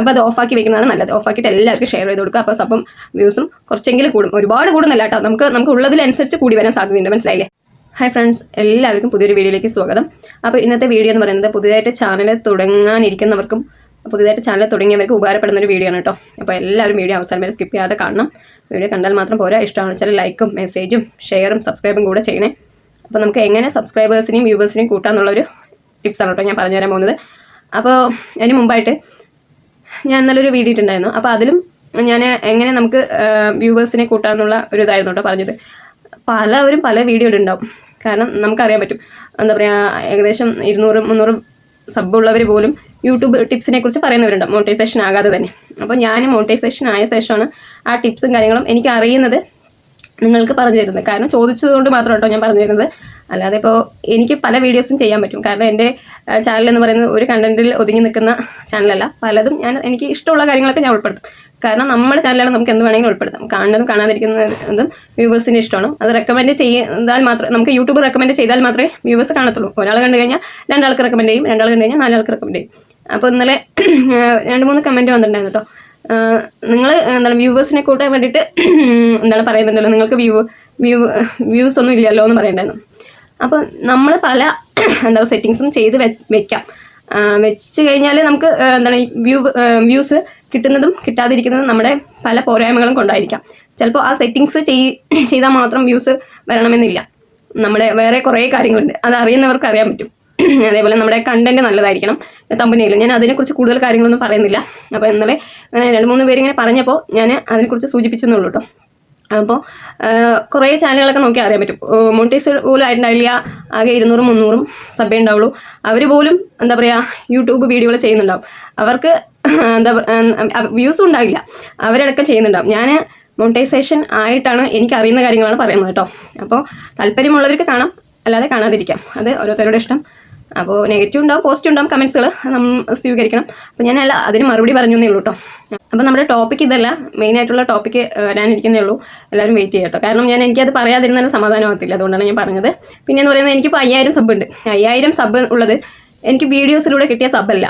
അപ്പോൾ അത് ഓഫാക്കി വെക്കുന്നതാണ് നല്ലത്. ഓഫാക്കിയിട്ട് എല്ലാവർക്കും ഷെയർ ചെയ്ത് കൊടുക്കുക. അപ്പോൾ അപ്പം വ്യൂസും കുറച്ചെങ്കിലും കൂടും. ഒരുപാട് കൂടുന്നില്ല കേട്ടോ. നമുക്ക് നമുക്ക് ഉള്ളതിനനുസരിച്ച് കൂടി വരാൻ സാധ്യതയുണ്ട്. മനസ്സിലായില്ലേ? ഹായ് ഫ്രണ്ട്സ് എല്ലാവർക്കും പുതിയൊരു വീഡിയോയിലേക്ക് സ്വാഗതം. അപ്പോൾ ഇന്നത്തെ വീഡിയോ എന്ന് പറയുന്നത് പുതിയതായിട്ട് ചാനൽ തുടങ്ങാനിരിക്കുന്നവർക്കും പുതിയതായിട്ട് ചാനൽ തുടങ്ങിയവർക്ക് ഉപകാരപ്പെടുന്ന ഒരു വീഡിയോ ആണ് കേട്ടോ. അപ്പോൾ എല്ലാവരും വീഡിയോ അവസാനം വരെ സ്കിപ്പ് ചെയ്യാതെ കാണണം. വീഡിയോ കണ്ടാൽ മാത്രം പോരാ. ഇഷ്ടമാണ് വെച്ചാൽ ലൈക്കും മെസ്സേജും ഷെയറും സബ്സ്ക്രൈബും കൂടെ ചെയ്യണേ. അപ്പോൾ നമുക്ക് എങ്ങനെ സബ്സ്ക്രൈബേഴ്സിനെയും വ്യൂവേഴ്സിനെയും കൂട്ടാന്നുള്ളൊരു ടിപ്സാണ് കേട്ടോ ഞാൻ പറഞ്ഞുതരാൻ പോകുന്നത്. അപ്പോൾ അതിന് മുമ്പായിട്ട് ഞാൻ നല്ലൊരു വീഡിയോ ഇട്ടുണ്ടായിരുന്നു അപ്പോൾ അതിലും ഞാൻ എങ്ങനെ നമുക്ക് വ്യൂവേഴ്സിനെ കൂട്ടാമെന്നുള്ള ഒരു ഇതായിരുന്നു കേട്ടോ പറഞ്ഞത്. പലവരും പല വീഡിയോ ഇടുണ്ടാവും കാരണം നമുക്കറിയാൻ പറ്റും. എന്താ പറയുക ഏകദേശം ഇരുന്നൂറ് മുന്നൂറ് സബ് ഉള്ളവർ പോലും യൂട്യൂബ് ടിപ്സിനെ കുറിച്ച് പറയുന്നവരുണ്ട്. മോണിറ്റൈസേഷൻ ആകാതെ തന്നെ. അപ്പോൾ ഞാൻ മോണിറ്റൈസേഷൻ ആയ ശേഷമാണ് ആ ടിപ്സും കാര്യങ്ങളും എനിക്ക് അറിയുന്നത് നിങ്ങൾക്ക് പറഞ്ഞു തരുന്നത്. കാരണം ചോദിച്ചതുകൊണ്ട് മാത്രം കേട്ടോ ഞാൻ പറഞ്ഞു തരുന്നത്. അല്ലാതെ ഇപ്പോൾ എനിക്ക് പല വീഡിയോസും ചെയ്യാൻ പറ്റും. കാരണം എന്റെ ചാനൽ എന്ന് പറയുന്നത് ഒരു കണ്ടന്റിൽ ഒതുങ്ങി നിൽക്കുന്ന ചാനലല്ല പലതും ഞാൻ എനിക്ക് ഇഷ്ടമുള്ള കാര്യങ്ങളൊക്കെ ഞാൻ ഉൾപ്പെടുത്തും. കാരണം നമ്മുടെ ചാനലാണ് നമുക്ക് എന്ത് വേണമെങ്കിലും ഉൾപ്പെടുത്താം. കാണുന്നതും കാണാതിരിക്കുന്നതും വ്യൂവേഴ്സിന് ഇഷ്ടമാണ്. അത് റെക്കമെൻഡ് ചെയ്താൽ മാത്രം നമുക്ക് യൂട്യൂബ് റെക്കമെൻഡ് ചെയ്താൽ മാത്രമേ വ്യൂവേഴ്സ് കാണത്തുള്ളൂ. ഒരാൾ കണ്ടു കഴിഞ്ഞാൽ രണ്ടാൾക്ക് റെക്കമെൻഡ് ചെയ്യും രണ്ടാൾ കണ്ടു കഴിഞ്ഞാൽ നാലാൾക്ക് റെക്കമെൻഡ് ചെയ്യും. അപ്പോൾ ഇന്നലെ രണ്ട് മൂന്ന് കമന്റ് വന്നിട്ടുണ്ടായിരുന്നു കേട്ടോ. നിങ്ങൾ എന്താണ് വ്യൂവേഴ്സിനെ കൂട്ടാൻ വേണ്ടിയിട്ട് എന്താണ് പറയുന്നുണ്ടല്ലോ നിങ്ങൾക്ക് വ്യൂ വ്യൂ വ്യൂസ് ഒന്നും ഇല്ലല്ലോ എന്ന് പറയണ്ടായിരുന്നു. അപ്പോൾ നമ്മൾ പല എന്താ സെറ്റിങ്സും ചെയ്ത് വെക്കാം. വെച്ച് കഴിഞ്ഞാൽ നമുക്ക് എന്താണ് വ്യൂ വ്യൂസ് കിട്ടുന്നതും കിട്ടാതിരിക്കുന്നതും നമ്മുടെ പല പോരായ്മകളും കൊണ്ടായിരിക്കാം. ചിലപ്പോൾ ആ സെറ്റിങ്സ് ചെയ് ചെയ്താൽ മാത്രം വ്യൂസ് വരണമെന്നില്ല. നമ്മുടെ വേറെ കുറേ കാര്യങ്ങളുണ്ട്. അത് അറിയുന്നവർക്ക് അറിയാൻ പറ്റും. അതേപോലെ നമ്മുടെ കണ്ടന്റ് നല്ലതായിരിക്കണം. തമ്പനിയിൽ ഞാൻ അതിനെക്കുറിച്ച് കൂടുതൽ കാര്യങ്ങളൊന്നും പറയുന്നില്ല. അപ്പോൾ ഇന്നലെ രണ്ട് മൂന്ന് പേര് ഇങ്ങനെ പറഞ്ഞപ്പോൾ ഞാൻ അതിനെക്കുറിച്ച് സൂചിപ്പിച്ചെന്നുള്ളൂ കേട്ടോ അപ്പോൾ കുറേ ചാനലുകളൊക്കെ നോക്കി അറിയാൻ പറ്റും. മോണിറ്റൈസ് പോലും ആയിട്ടുണ്ടാവില്ല ആകെ ഇരുന്നൂറും മുന്നൂറും സബേ ഉണ്ടാവുള്ളൂ. അവർ പോലും എന്താ പറയുക യൂട്യൂബ് വീഡിയോകൾ ചെയ്യുന്നുണ്ടാവും. അവർക്ക് എന്താ വ്യൂസ് ഉണ്ടാവില്ല. അവരടക്കം ചെയ്യുന്നുണ്ടാവും. ഞാൻ മോണിറ്റൈസേഷൻ ആയിട്ടാണ് എനിക്ക് അറിയുന്ന കാര്യങ്ങളാണ് പറയുന്നത് കേട്ടോ അപ്പോൾ താല്പര്യമുള്ളവർക്ക് കാണാം. അല്ലാതെ കാണാതിരിക്കാം. അത് ഓരോരുത്തരുടെ ഇഷ്ടം. അപ്പോൾ നെഗറ്റീവ് ഉണ്ടാവും പോസിറ്റീവ് ഉണ്ടാവും കമൻസുകൾ നമ്മൾ സ്വീകരിക്കണം. അപ്പോൾ ഞാൻ അല്ല അതിന് മറുപടി പറഞ്ഞു എന്നേ ഉള്ളൂ കേട്ടോ അപ്പോൾ നമ്മുടെ ടോപ്പിക് ഇതല്ല മെയിൻ ആയിട്ടുള്ള ടോപ്പിക്ക് വരാനിരിക്കുന്നേ ഉള്ളൂ. എല്ലാവരും വെയിറ്റ് ചെയ്യാം കേട്ടോ കാരണം ഞാൻ എനിക്കത് പറയാതിരുന്നാൽ സമാധാനമാകത്തില്ല അതുകൊണ്ടാണ് ഞാൻ പറഞ്ഞത്. പിന്നെ എന്ന് പറയുന്നത് എനിക്കിപ്പോൾ അയ്യായിരം സബ് ഉണ്ട്. അയ്യായിരം സബ് ഉള്ളത് എനിക്ക് വീഡിയോസിലൂടെ കിട്ടിയ സബല്ല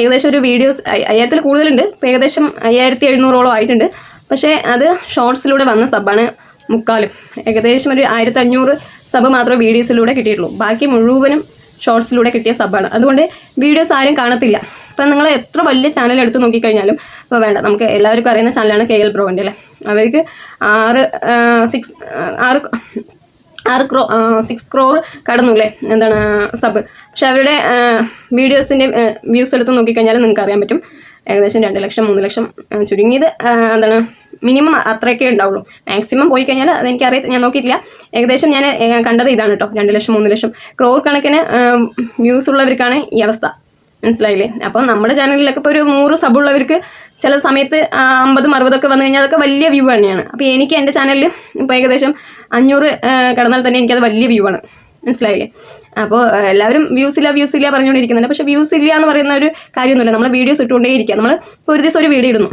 ഏകദേശം ഒരു വീഡിയോസ് അയ്യായിരത്തിൽ കൂടുതലുണ്ട്. ഏകദേശം അയ്യായിരത്തി എഴുന്നൂറോളം ആയിട്ടുണ്ട്. പക്ഷേ അത് ഷോർട്സിലൂടെ വന്ന സബ്ബാണ് മുക്കാലും. ഏകദേശം ഒരു ആയിരത്തി അഞ്ഞൂറ് സബ് മാത്രമേ വീഡിയോസിലൂടെ കിട്ടിയിട്ടുള്ളൂ. ബാക്കി മുഴുവനും ഷോർട്സിലൂടെ കിട്ടിയ സബ്ബാണ്. അതുകൊണ്ട് വീഡിയോസ് ആരും കാണത്തില്ല. അപ്പം നിങ്ങൾ എത്ര വലിയ ചാനൽ എടുത്ത് നോക്കിക്കഴിഞ്ഞാലും ഇപ്പോൾ വേണ്ട നമുക്ക് എല്ലാവർക്കും അറിയുന്ന ചാനലാണ് കെ എൽ ബ്രോവിന്റെ അല്ലേ? അവർക്ക് ആറ് സിക്സ് ആറ് ആറ് ക്രോ സിക്സ് ക്രോർ കടന്നുല്ലേ എന്താണ് സബ് പക്ഷെ അവരുടെ വീഡിയോസിന്റെ വ്യൂസ് എടുത്ത് നോക്കിക്കഴിഞ്ഞാൽ നിങ്ങൾക്ക് അറിയാൻ പറ്റും. ഏകദേശം രണ്ട് ലക്ഷം മൂന്ന് ലക്ഷം ചുരുങ്ങിയത് എന്താണ് മിനിമം അത്രയൊക്കെ ഉണ്ടാവുള്ളൂ. മാക്സിമം പോയി കഴിഞ്ഞാൽ അതെനിക്ക് അറിയാം ഞാൻ നോക്കിയിട്ടില്ല. ഏകദേശം ഞാൻ കണ്ടത് ഇതാണ് കേട്ടോ രണ്ട് ലക്ഷം മൂന്ന് ലക്ഷം. ക്രോർ കണക്കിന് വ്യൂസ് ഉള്ളവർക്കാണ് ഈ അവസ്ഥ. മനസ്സിലായില്ലേ? അപ്പോൾ നമ്മുടെ ചാനലിലൊക്കെ ഇപ്പോൾ ഒരു നൂറ് സബുള്ളവർക്ക് ചില സമയത്ത് അമ്പതും അറുപതൊക്കെ വന്നു കഴിഞ്ഞാൽ അതൊക്കെ വലിയ വ്യൂ തന്നെയാണ്. അപ്പോൾ എനിക്ക് എന്റെ ചാനലിൽ ഇപ്പോൾ ഏകദേശം അഞ്ഞൂറ് കടന്നാൽ തന്നെ എനിക്കത് വലിയ വ്യൂ ആണ്. മനസ്സിലായില്ലേ? അപ്പോൾ എല്ലാവരും വ്യൂസ് ഇല്ല വ്യൂസ് ഇല്ല പറഞ്ഞുകൊണ്ടിരിക്കുന്നുണ്ട്. പക്ഷേ വ്യൂസ് ഇല്ല എന്ന് പറയുന്ന ഒരു കാര്യമൊന്നുമില്ല. നമ്മൾ വീഡിയോസ് ഇട്ടുകൊണ്ടേ ഇരിക്കുക നമ്മൾ ഇപ്പോൾ ഒരു ദിവസം ഒരു വീഡിയോ ഇടുന്നു.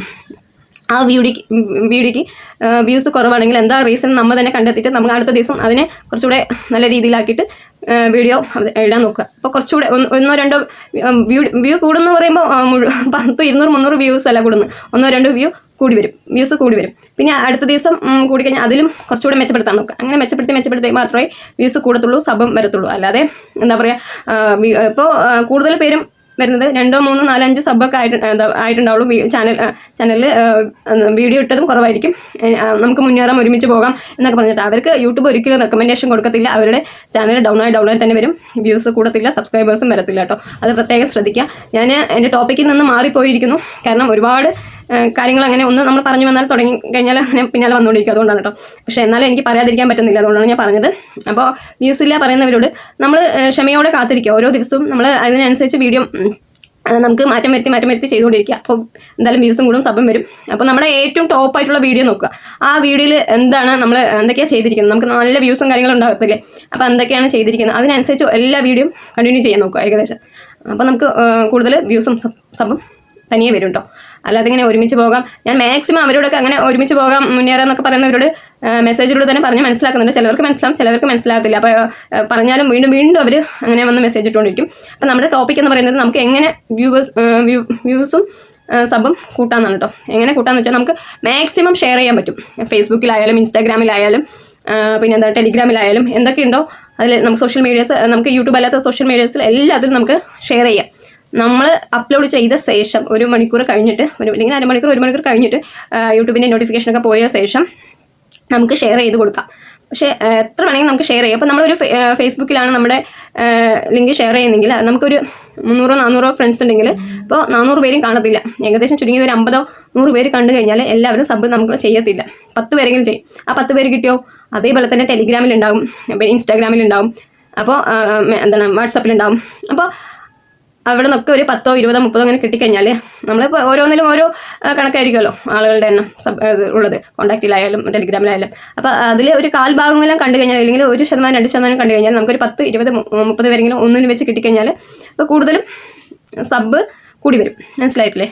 ആ വീഡിയോക്ക് വീഡിയോക്ക് വ്യൂസ് കുറവാണെങ്കിൽ എന്താ റീസൺ നമ്മൾ തന്നെ കണ്ടെത്തിയിട്ട് നമ്മൾ അടുത്ത ദിവസം അതിനെ കുറച്ചുകൂടെ നല്ല രീതിയിലാക്കിയിട്ട് വീഡിയോ ഇടാൻ നോക്കുക. അപ്പോൾ കുറച്ചുകൂടെ ഒന്ന് ഒന്നോ രണ്ടോ വ്യൂ വ്യൂ കൂടുന്നു പറയുമ്പോൾ പത്ത് ഇരുന്നൂറ് മുന്നൂറ് വ്യൂസ് അല്ല കൂടുന്നു. ഒന്നോ രണ്ടോ വ്യൂ കൂടി വരും. വ്യൂസ് കൂടി വരും. പിന്നെ അടുത്ത ദിവസം കൂടി കൂടിക്കഴിഞ്ഞാൽ അതിലും കുറച്ചുകൂടെ മെച്ചപ്പെടുത്താൻ നോക്കുക. അങ്ങനെ മെച്ചപ്പെടുത്തി മെച്ചപ്പെടുത്തി മാത്രമേ വ്യൂസ് കൂടത്തുള്ളൂ സബം വരത്തുള്ളൂ. അല്ലാതെ എന്താ പറയുക ഇപ്പോൾ കൂടുതൽ പേരും വരുന്നത്. രണ്ടോ മൂന്നോ നാലോ അഞ്ച് സബ്ബൊക്കെ ആയിട്ട് ആയിട്ടുണ്ടാവുള്ളൂ. ചാനൽ ചാനലിൽ വീഡിയോ ഇട്ടതും കുറവായിരിക്കും. നമുക്ക് മുന്നേറാം ഒരുമിച്ച് പോകാം എന്നൊക്കെ പറഞ്ഞിട്ട്. അവർക്ക് യൂട്യൂബ് ഒരിക്കലും റെക്കമെൻഡേഷൻ കൊടുക്കത്തില്ല. അവരുടെ ചാനൽ ഡൗൺ ആയി ഡൗൺ ആയി തന്നെ വരും. വ്യൂസ് കൂടത്തില്ല സബ്സ്ക്രൈബേഴ്സും വരത്തില്ല കേട്ടോ. അത് പ്രത്യേകം ശ്രദ്ധിക്കുക. ഞാൻ എന്റെ ടോപ്പിക്കിൽ നിന്ന് മാറിപ്പോയിരിക്കുന്നു. കാരണം ഒരുപാട് കാര്യങ്ങൾ അങ്ങനെ ഒന്ന് നമ്മൾ പറഞ്ഞു വന്നാൽ തുടങ്ങി കഴിഞ്ഞാൽ അങ്ങനെ പിന്നാലെ വന്നുകൊണ്ടിരിക്കും. അതുകൊണ്ടാണ് കേട്ടോ. പക്ഷേ എന്നാലും എനിക്ക് പറയാതിരിക്കാൻ പറ്റുന്നില്ല. അതുകൊണ്ടാണ് ഞാൻ പറഞ്ഞത്. അപ്പോൾ വ്യൂസ് ഇല്ല പറയുന്നവരോട് നമ്മൾ ക്ഷമയോടെ കാത്തിരിക്കുക. ഓരോ ദിവസവും നമ്മൾ അതിനനുസരിച്ച് വീഡിയോ നമുക്ക് മാറ്റം വരുത്തി മാറ്റം വരുത്തി ചെയ്തുകൊണ്ടിരിക്കുക. അപ്പോൾ എന്തായാലും വ്യൂസും കൂടും സബും വരും. അപ്പോൾ നമ്മുടെ ഏറ്റവും ടോപ്പ് ആയിട്ടുള്ള വീഡിയോ നോക്കുക. ആ വീഡിയോയിൽ എന്താണ് നമ്മൾ എന്തൊക്കെയാണ് ചെയ്തിരിക്കുന്നത്? നമുക്ക് നല്ല വ്യൂസും കാര്യങ്ങളും ഉണ്ടാകത്തില്ലേ അപ്പോൾ എന്തൊക്കെയാണ് ചെയ്തിരിക്കുന്നത്? അതിനനുസരിച്ച് എല്ലാ വീഡിയോയും കണ്ടിന്യൂ ചെയ്യാൻ നോക്കുക ഏകദേശം. അപ്പോൾ നമുക്ക് കൂടുതൽ വ്യൂസും സബും തനിയെ വരും കേട്ടോ അല്ലാതെ ഇങ്ങനെ ഒരുമിച്ച് പോകാം. ഞാൻ മാക്സിമം അവരോടൊക്കെ അങ്ങനെ ഒരുമിച്ച് പോകാം മുന്നേറാന്നൊക്കെ പറയുന്നവരോട് മെസ്സേജിലൂടെ തന്നെ പറഞ്ഞ് മനസ്സിലാക്കുന്നുണ്ട്. ചിലവർക്ക് മനസ്സിലാവും ചിലവർക്ക് മനസ്സിലാകത്തില്ല. അപ്പോൾ പറഞ്ഞാലും വീണ്ടും വീണ്ടും അവർ അങ്ങനെ വന്ന് മെസ്സേജ് ഇട്ടുകൊണ്ടിരിക്കും. അപ്പോൾ നമ്മുടെ ടോപ്പിക് എന്ന് പറയുന്നത് നമുക്ക് എങ്ങനെ വ്യൂവേഴ്സ് വ്യൂ വ്യൂസും സബും കൂട്ടാന്നാണ് കേട്ടോ എങ്ങനെ കൂട്ടാന്ന് വെച്ചാൽ നമുക്ക് മാക്സിമം ഷെയർ ചെയ്യാൻ പറ്റും. ഫേസ്ബുക്കിലായാലും ഇൻസ്റ്റാഗ്രാമിലായാലും പിന്നെ എന്താ ടെലിഗ്രാമിലായാലും എന്തൊക്കെയുണ്ടോ അതിൽ നമുക്ക് സോഷ്യൽ മീഡിയാസ് നമുക്ക് യൂട്യൂബ് അല്ലാത്ത സോഷ്യൽ മീഡിയാസിൽ എല്ലാത്തിലും നമുക്ക് ഷെയർ ചെയ്യാം. നമ്മൾ അപ്ലോഡ് ചെയ്ത ശേഷം ഒരു മണിക്കൂർ കഴിഞ്ഞിട്ട് ഒരു അല്ലെങ്കിൽ അരമണിക്കൂർ ഒരു മണിക്കൂർ കഴിഞ്ഞിട്ട് യൂട്യൂബിന്റെ നോട്ടിഫിക്കേഷനൊക്കെ പോയ ശേഷം നമുക്ക് ഷെയർ ചെയ്ത് കൊടുക്കാം. പക്ഷേ എത്ര വേണമെങ്കിൽ നമുക്ക് ഷെയർ ചെയ്യാം. അപ്പോൾ നമ്മളൊരു ഫേസ്ബുക്കിലാണ് നമ്മുടെ ലിങ്ക് ഷെയർ ചെയ്യുന്നെങ്കിൽ നമുക്കൊരു മുന്നൂറോ നാനൂറോ ഫ്രണ്ട്സ് ഉണ്ടെങ്കിൽ ഇപ്പോൾ നാനൂറ് പേരും കാണത്തില്ല. ഏകദേശം ചുരുങ്ങിയത് ഒരു അമ്പതോ നൂറ് പേര് കണ്ടു കഴിഞ്ഞാൽ എല്ലാവരും സബ് നമുക്ക് ചെയ്യത്തില്ല. പത്ത് പേരെങ്കിലും ചെയ്യും. ആ പത്ത് പേര് കിട്ടിയോ? അതേപോലെ തന്നെ ടെലിഗ്രാമിലുണ്ടാവും ഇൻസ്റ്റാഗ്രാമിലുണ്ടാവും അപ്പോൾ എന്താണ് വാട്സപ്പിലുണ്ടാവും അപ്പോൾ അവിടെ നിന്നൊക്കെ ഒരു പത്തോ ഇരുപതോ മുപ്പതോ അങ്ങനെ കിട്ടിക്കഴിഞ്ഞാൽ നമ്മളിപ്പോൾ ഓരോന്നിലും ഓരോ കണക്കായിരിക്കുമല്ലോ ആളുകളുടെ എണ്ണം ഉള്ളത്. കോൺടാക്റ്റിലായാലും ടെലിഗ്രാമിലായാലും അപ്പോൾ അതിൽ ഒരു കാൽ ഭാഗമെല്ലാം കണ്ടു കഴിഞ്ഞാൽ അല്ലെങ്കിൽ ഒരു ശതമാനം രണ്ട് ശതമാനം കണ്ടു കഴിഞ്ഞാൽ നമുക്കൊരു പത്ത് ഇരുപത് മുപ്പത് പേരെങ്കിലും ഒന്നിനു വെച്ച് കിട്ടിക്കഴിഞ്ഞാൽ അപ്പോൾ കൂടുതലും സബ് കൂടി വരും. മനസ്സിലായിട്ടില്ലേ?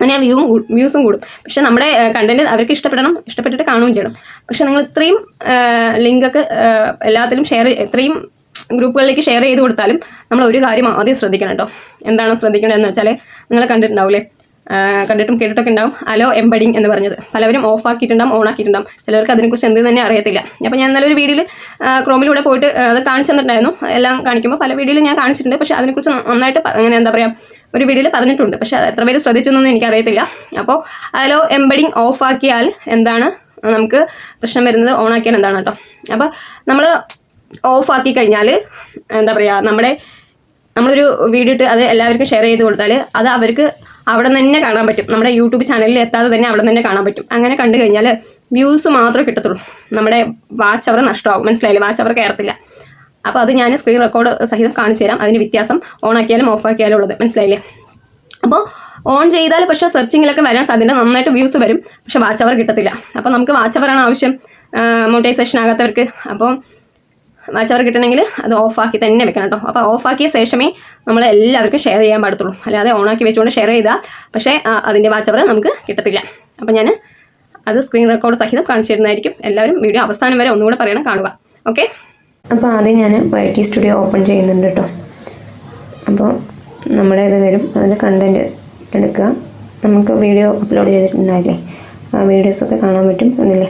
അങ്ങനെ വ്യൂവും വ്യൂസും കൂടും. പക്ഷെ നമ്മുടെ കണ്ടന്റ് അവർക്ക് ഇഷ്ടപ്പെടണം ഇഷ്ടപ്പെട്ടിട്ട് കാണുകയും ചെയ്യണം. പക്ഷെ നിങ്ങൾ ഇത്രയും ലിങ്കൊക്കെ എല്ലാത്തിലും ഷെയർ ഇത്രയും ഗ്രൂപ്പുകളിലേക്ക് ഷെയർ ചെയ്ത് കൊടുത്താലും നമ്മൾ ഒരു കാര്യം ആദ്യം ശ്രദ്ധിക്കണം കേട്ടോ. എന്താണ് ശ്രദ്ധിക്കേണ്ടതെന്ന് വെച്ചാൽ നിങ്ങൾ കണ്ടിട്ടുണ്ടാവില്ലേ കണ്ടിട്ടും കേട്ടിട്ടൊക്കെ ഉണ്ടാവും. അലോ എംബഡിങ് എന്ന് പറഞ്ഞത്. പലവരും ഓഫ് ആക്കിയിട്ടുണ്ടാവും ഓൺ ആക്കിയിട്ടുണ്ടാവും. ചിലവർക്ക് അതിനെക്കുറിച്ച് എന്ത് തന്നെ അറിയത്തില്ല. അപ്പോൾ ഞാൻ ഇന്നലെ ഒരു വീഡിയോയിൽ ക്രോമിലൂടെ പോയിട്ട് അത് കാണിച്ചു തന്നിട്ടുണ്ടായിരുന്നു. എല്ലാം കാണിക്കുമ്പോൾ പല വീഡിയോയിൽ ഞാൻ കാണിച്ചിട്ടുണ്ട്. പക്ഷേ അതിനെക്കുറിച്ച് നന്നായിട്ട് അങ്ങനെ എന്താ പറയുക ഒരു വീഡിയോയിൽ പറഞ്ഞിട്ടുണ്ട്. പക്ഷേ എത്ര പേര് ശ്രദ്ധിച്ചെന്നൊന്നും എനിക്കറിയത്തില്ല. അപ്പോൾ അലോ എംബഡിങ് ഓഫ് ആക്കിയാൽ എന്താണ് നമുക്ക് പ്രശ്നം വരുന്നത് ഓൺ ആക്കിയാൽ എന്താണ് കേട്ടോ. അപ്പോൾ നമ്മൾ ഓഫ് ആക്കി കഴിഞ്ഞാൽ എന്താ പറയുക നമ്മുടെ നമ്മളൊരു വീഡിയോ ഇട്ട് അത് എല്ലാവർക്കും ഷെയർ ചെയ്ത് കൊടുത്താൽ അത് അവർക്ക് അവിടെ തന്നെ കാണാൻ പറ്റും. നമ്മുടെ യൂട്യൂബ് ചാനലിൽ എത്താതെ തന്നെ അവിടെ തന്നെ കാണാൻ പറ്റും. അങ്ങനെ കണ്ടു കഴിഞ്ഞാൽ വ്യൂസ് മാത്രമേ കിട്ടത്തുള്ളൂ. നമ്മുടെ വാച്ച് അവർ നഷ്ടമാകും. മനസ്സിലായില്ലേ? വാച്ച് അവർ കയറത്തില്ല അപ്പോൾ അത് ഞാൻ സ്ക്രീൻ റെക്കോർഡ് സഹിതം കാണിച്ചു തരാം. അതിന് വ്യത്യാസം ഓൺ ആക്കിയാലും ഓഫ് ആക്കിയാലും ഉള്ളത്. മനസ്സിലായില്ലേ? അപ്പോൾ ഓൺ ചെയ്താൽ പക്ഷേ സെർച്ചിങ്ങിലൊക്കെ വരാൻ സാധ്യത നന്നായിട്ട് വ്യൂസ് വരും. പക്ഷേ വാച്ച് അവർ കിട്ടത്തില്ല. അപ്പോൾ നമുക്ക് വാച്ച് അവറാണ് ആവശ്യം. മോണിറ്റൈസേഷൻ ആകാത്തവർക്ക്. അപ്പോൾ വാച്ച് അവർ കിട്ടണമെങ്കിൽ അത് ഓഫാക്കി തന്നെ വെക്കണം കേട്ടോ. അപ്പോൾ ഓഫാക്കിയ ശേഷമേ നമ്മൾ എല്ലാവർക്കും ഷെയർ ചെയ്യാൻ പാടത്തുള്ളൂ. അല്ലാതെ ഓണാക്കി വെച്ചുകൊണ്ട് ഷെയർ ചെയ്താൽ പക്ഷേ അതിന്റെ വാച്ചവർ നമുക്ക് കിട്ടത്തില്ല. അപ്പോൾ ഞാൻ അത് സ്ക്രീൻ റെക്കോർഡ് സഹിതം കാണിച്ചു തരുന്നതായിരിക്കും എല്ലാവരും വീഡിയോ അവസാനം വരെ ഒന്നുകൂടെ പറയണം കാണുക. ഓക്കെ അപ്പോൾ ആദ്യം ഞാൻ വൈ ടി സ്റ്റുഡിയോ ഓപ്പൺ ചെയ്യുന്നുണ്ട് കേട്ടോ. അപ്പോൾ നമ്മുടെ ഇത് വരും അതിന്റെ കണ്ടന്റ് എടുക്കുക. നമുക്ക് വീഡിയോ അപ്ലോഡ് ചെയ്തിട്ടുണ്ടായില്ലേ? ആ വീഡിയോസൊക്കെ കാണാൻ പറ്റും കണ്ടില്ലേ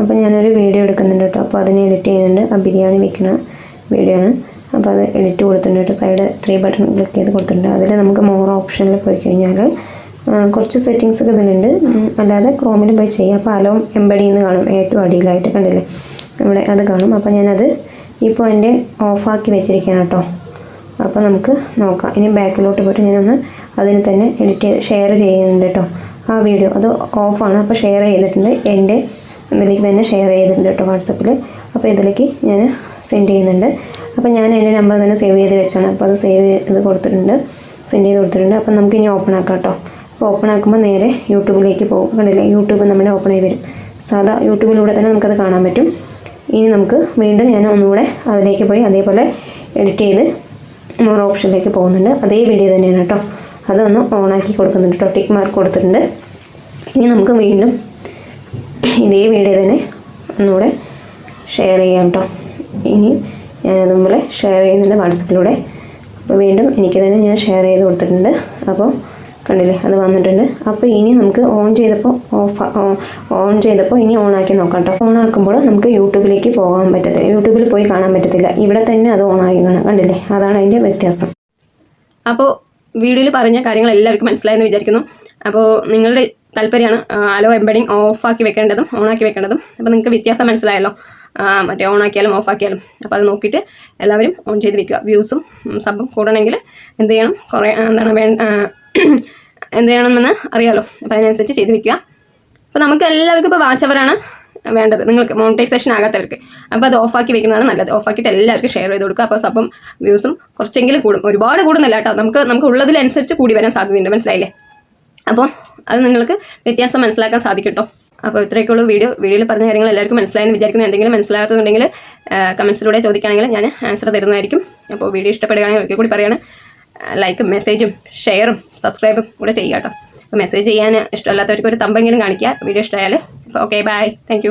അപ്പോൾ ഞാനൊരു വീഡിയോ എടുക്കുന്നുണ്ട് കേട്ടോ. അപ്പോൾ അതിനെ എഡിറ്റ് ചെയ്യുന്നുണ്ട്. ആ ബിരിയാണി വെക്കുന്ന വീഡിയോ ആണ്. അപ്പോൾ അത് എഡിറ്റ് കൊടുത്തിട്ടുണ്ട് കേട്ടോ. സൈഡ് ത്രീ ബട്ടൺ ക്ലിക്ക് ചെയ്ത് കൊടുത്തിട്ടുണ്ട്. അതിൽ നമുക്ക് മോർ ഓപ്ഷനിൽ പോയി കഴിഞ്ഞാൽ കുറച്ച് സെറ്റിങ്സ് ഒക്കെ ഇതിലുണ്ട്. അല്ലാതെ ക്രോമിൽ പോയി ചെയ്യാം. അപ്പോൾ അലോ എംബഡി എന്ന് കാണും. ഏറ്റവും അടിയിലായിട്ട് കണ്ടില്ലേ? ഇവിടെ അത് കാണും. അപ്പോൾ ഞാനത് ഇപ്പോൾ എന്റെ ഓഫാക്കി വെച്ചിരിക്കുകയാണ് കേട്ടോ. അപ്പോൾ നമുക്ക് നോക്കാം. ഇനി ബാക്കിലോട്ട് പോയിട്ട് ഞാനൊന്ന് അതിന് തന്നെ എഡിറ്റ് ഷെയർ ചെയ്യുന്നുണ്ട് കേട്ടോ. ആ വീഡിയോ അത് ഓഫാണ് അപ്പോൾ ഷെയർ ചെയ്തിട്ടുണ്ട്. എന്റെ ഇതിലേക്ക് തന്നെ ഷെയർ ചെയ്തിട്ടുണ്ട് കേട്ടോ വാട്സപ്പിൽ അപ്പോൾ ഇതിലേക്ക് ഞാൻ സെൻഡ് ചെയ്യുന്നുണ്ട്. അപ്പോൾ ഞാൻ എന്റെ നമ്പർ തന്നെ സേവ് ചെയ്ത് വെച്ചാണ്. അപ്പോൾ അത് സേവ് ചെയ്ത് കൊടുത്തിട്ടുണ്ട്. സെൻഡ് ചെയ്ത് കൊടുത്തിട്ടുണ്ട്. അപ്പോൾ നമുക്ക് ഇനി ഓപ്പൺ ആക്കാം കേട്ടോ. അപ്പോൾ ഓപ്പൺ ആക്കുമ്പോൾ നേരെ യൂട്യൂബിലേക്ക് പോകും. കണ്ടില്ലേ? യൂട്യൂബ് നമ്മുടെ ഓപ്പൺ ആയി വരും. സാധാ യൂട്യൂബിലൂടെ തന്നെ നമുക്കത് കാണാൻ പറ്റും. ഇനി നമുക്ക് വീണ്ടും ഞാൻ ഒന്നുകൂടെ അതിലേക്ക് പോയി അതേപോലെ എഡിറ്റ് ചെയ്ത് മോർ ഓപ്ഷനിലേക്ക് പോകുന്നുണ്ട്. അതേ വീഡിയോ തന്നെയാണ് കേട്ടോ. അതൊന്ന് ഓണാക്കി കൊടുക്കുന്നുണ്ട് കേട്ടോ. ടിക്ക് മാർക്ക് കൊടുത്തിട്ടുണ്ട്. ഇനി നമുക്ക് വീണ്ടും ഇതേ വീഡിയോ തന്നെ ഒന്നുകൂടെ ഷെയർ ചെയ്യാം കേട്ടോ ഇനിയും ഇനി നമ്മളെ ഷെയർ ചെയ്യുന്നുണ്ട് വാട്സപ്പിലൂടെ. അപ്പോൾ വീണ്ടും എനിക്ക് തന്നെ ഞാൻ ഷെയർ ചെയ്ത് കൊടുത്തിട്ടുണ്ട്. അപ്പോൾ കണ്ടില്ലേ അത് വന്നിട്ടുണ്ട്. അപ്പോൾ ഇനി നമുക്ക് ഓൺ ചെയ്തപ്പോൾ ഓഫ് ഓൺ ചെയ്തപ്പോൾ ഇനി ഓണാക്കി നോക്കാം കേട്ടോ ഓൺ ആക്കുമ്പോൾ നമുക്ക് യൂട്യൂബിലേക്ക് പോകാൻ പറ്റത്തില്ല. യൂട്യൂബിൽ പോയി കാണാൻ പറ്റത്തില്ല. ഇവിടെ തന്നെ അത് ഓൺ ആക്കി കാണാം കണ്ടില്ലേ? അതാണ് അതിന്റെ വ്യത്യാസം. അപ്പോൾ വീഡിയോയിൽ പറഞ്ഞ കാര്യങ്ങൾ എല്ലാവർക്കും മനസ്സിലായെന്ന് വിചാരിക്കുന്നു. അപ്പോൾ നിങ്ങളുടെ താല്പര്യമാണ്. അലോ എംബഡിങ് ഓഫാക്കി വെക്കേണ്ടതും ഓണാക്കി വെക്കേണ്ടതും. അപ്പോൾ നിങ്ങൾക്ക് വ്യത്യാസം മനസ്സിലായല്ലോ. മറ്റേ ഓണാക്കിയാലും ഓഫാക്കിയാലും. അപ്പോൾ അത് നോക്കിയിട്ട് എല്ലാവരും ഓൺ ചെയ്ത് വെക്കുക. വ്യൂസും സബും കൂടണമെങ്കിൽ എന്ത് ചെയ്യണം? കുറേ എന്താണ് വേ എന്ത് ചെയ്യണമെന്ന് അറിയാലോ. അപ്പോൾ അതിനനുസരിച്ച് ചെയ്ത് വെക്കുക. അപ്പോൾ നമുക്ക് എല്ലാവർക്കും ഇപ്പോൾ വാച്ച് അവറാണ് വേണ്ടത്. നിങ്ങൾക്ക് മോണിറ്റൈസേഷൻ ആകാത്തവർക്ക്. അപ്പോൾ അത് ഓഫാക്കി വെക്കുന്നതാണ് നല്ലത്. ഓഫാക്കിയിട്ട് എല്ലാവർക്കും ഷെയർ ചെയ്ത് കൊടുക്കുക. അപ്പോൾ സബും വ്യൂസും കുറച്ചെങ്കിലും കൂടും. ഒരുപാട് കൂടുന്നില്ല കേട്ടോ. നമുക്ക് നമുക്ക് ഉള്ളതിനനുസരിച്ച് കൂടി വരാൻ സാധ്യതയുണ്ട്. മനസ്സിലായില്ലേ? അപ്പോൾ അത് നിങ്ങൾക്ക് വ്യത്യാസം മനസ്സിലാക്കാൻ സാധിക്കും കേട്ടോ അപ്പോൾ ഇത്രയൊക്കെയുള്ളൂ വീഡിയോ. വീഡിയോയിൽ പറഞ്ഞ കാര്യങ്ങൾ എല്ലാവർക്കും മനസ്സിലായെന്ന് വിചാരിക്കുന്നു. എന്തെങ്കിലും മനസ്സിലാകാത്തതുണ്ടെങ്കിൽ കമൻസിലൂടെ ചോദിക്കുകയാണെങ്കിൽ ഞാൻ ആൻസർ തരുന്നതായിരിക്കും. അപ്പോൾ വീഡിയോ ഇഷ്ടപ്പെടുകയാണെങ്കിൽ ഒരിക്കൽ കൂടി പറയാണ്. ലൈക്കും മെസ്സേജും ഷെയറും സബ്സ്ക്രൈബും കൂടെ ചെയ്യുക കേട്ടോ. അപ്പോൾ മെസ്സേജ് ചെയ്യാൻ ഇഷ്ടമല്ലാത്തവർക്ക് ഒരു തമ്പെങ്കിലും കാണിക്കുക. വീഡിയോ ഇഷ്ടമായാൽ. Okay bye. താങ്ക്